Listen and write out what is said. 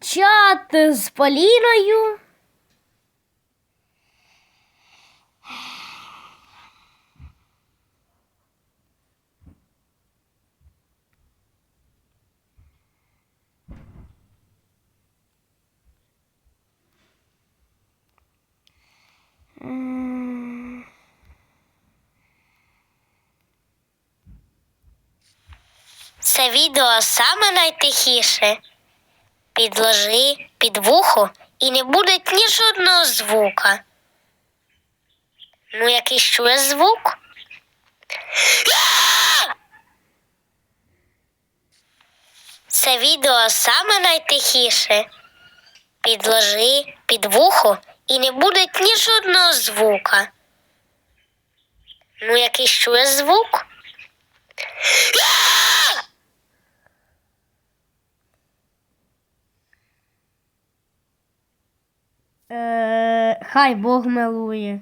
чат з Поліною. Це відео саме найтихіше. Підложи під вухо і не буде ні жодного звука. Ну, якийсь чує звук. Це відео саме найтихіше. Підложи під вухо і не буде ні жодного звука. Ну, якийсь чує звук. Хай Бог милує.